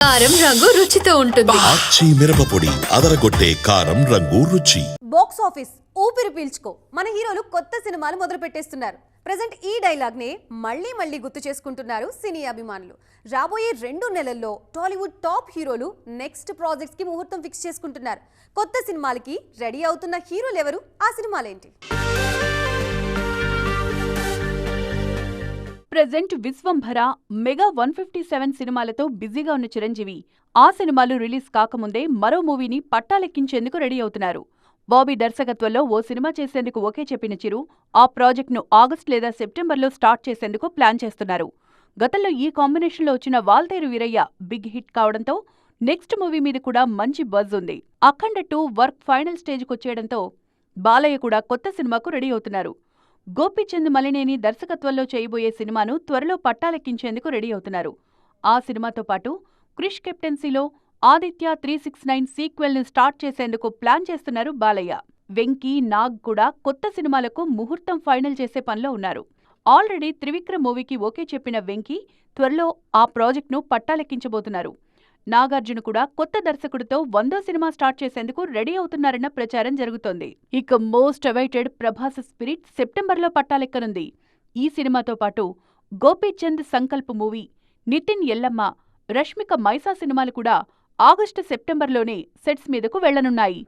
కారం రంగు రుచితో ఉంటుంది. ఆచి మిరపపొడి అదరగొట్టే కారం రంగు రుచి. బాక్స్ ఆఫీస్ ఊపిరి పీల్చుకో. మన హీరోలు కొత్త సినిమాలు మొదలు పెట్టేస్తున్నారు ప్రజెంట్ ఈ డైలాగ్ నే మళ్ళీ మళ్ళీ గుర్తు చేసుకుంటున్నారు సినీ అభిమానులు. రాబోయే రెండు నెలల్లో టాలీవుడ్ టాప్ హీరోలు నెక్స్ట్ ప్రాజెక్ట్స్కి ముహూర్తం ఫిక్స్ చేసుకుంటున్నారు. కొత్త సినిమాలకి రెడీ అవుతున్న హీరోలు ఎవరు? ఆ సినిమాలేంటి? Present Vishwambhara mega one fifty seven సినిమాలతో బిజీగా ఉన్న చిరంజీవి ఆ సినిమాలు రిలీజ్ కాకముందే మరో మూవీని పట్టాలెక్కించేందుకు రెడీ అవుతున్నారు. బాబీ దర్శకత్వంలో ఓ సినిమా చేసేందుకు ఓకే చెప్పిన చిరు ఆ ప్రాజెక్ట్ను ఆగస్ట్ లేదా సెప్టెంబర్లో స్టార్ట్ చేసేందుకు ప్లాన్ చేస్తున్నారు. గతంలో ఈ కాంబినేషన్లో వచ్చిన వాల్తేరు వీరయ్య బిగ్ హిట్ కావడంతో నెక్స్ట్ మూవీ మీద కూడా మంచి బజ్ ఉంది. అఖండ టూ వర్క్ ఫైనల్ స్టేజ్కొచ్చేయడంతో బాలయ్య కూడా కొత్త సినిమాకు రెడీ అవుతున్నారు. గోపిచంద్ మలినేని దర్శకత్వంలో చేయబోయే సినిమాను త్వరలో పట్టాలెక్కించేందుకు రెడీ అవుతున్నారు. ఆ సినిమాతో పాటు క్రిష్ కెప్టెన్సీలో ఆదిత్య త్రీ సిక్స్ నైన్ సీక్వెల్ను స్టార్ట్ చేసేందుకు ప్లాన్ చేస్తున్నారు బాలయ్య. వెంకీ నాగ్ కూడా కొత్త సినిమాలకు ముహూర్తం ఫైనల్ చేసే పనిలో ఉన్నారు. ఆల్రెడీ త్రివిక్రమ్ మూవీకి ఓకే చెప్పిన వెంకీ త్వరలో ఆ ప్రాజెక్టును పట్టాలెక్కించబోతున్నారు. నాగార్జున కూడా కొత్త దర్శకుడితో వందో సినిమా స్టార్ట్ చేసేందుకు రెడీ అవుతున్నారన్న ప్రచారం జరుగుతోంది. ఇక మోస్ట్ అవైటెడ్ ప్రభాస్ స్పిరిట్ సెప్టెంబర్లో పట్టాలెక్కనుంది. ఈ సినిమాతో పాటు గోపీచంద్ సంకల్ప్ మూవీ నితిన్ ఎల్లమ్మ రష్మిక మైసా సినిమాలు కూడా ఆగస్టు సెప్టెంబర్లోనే సెట్స్ మీదకు వెళ్ళనున్నాయి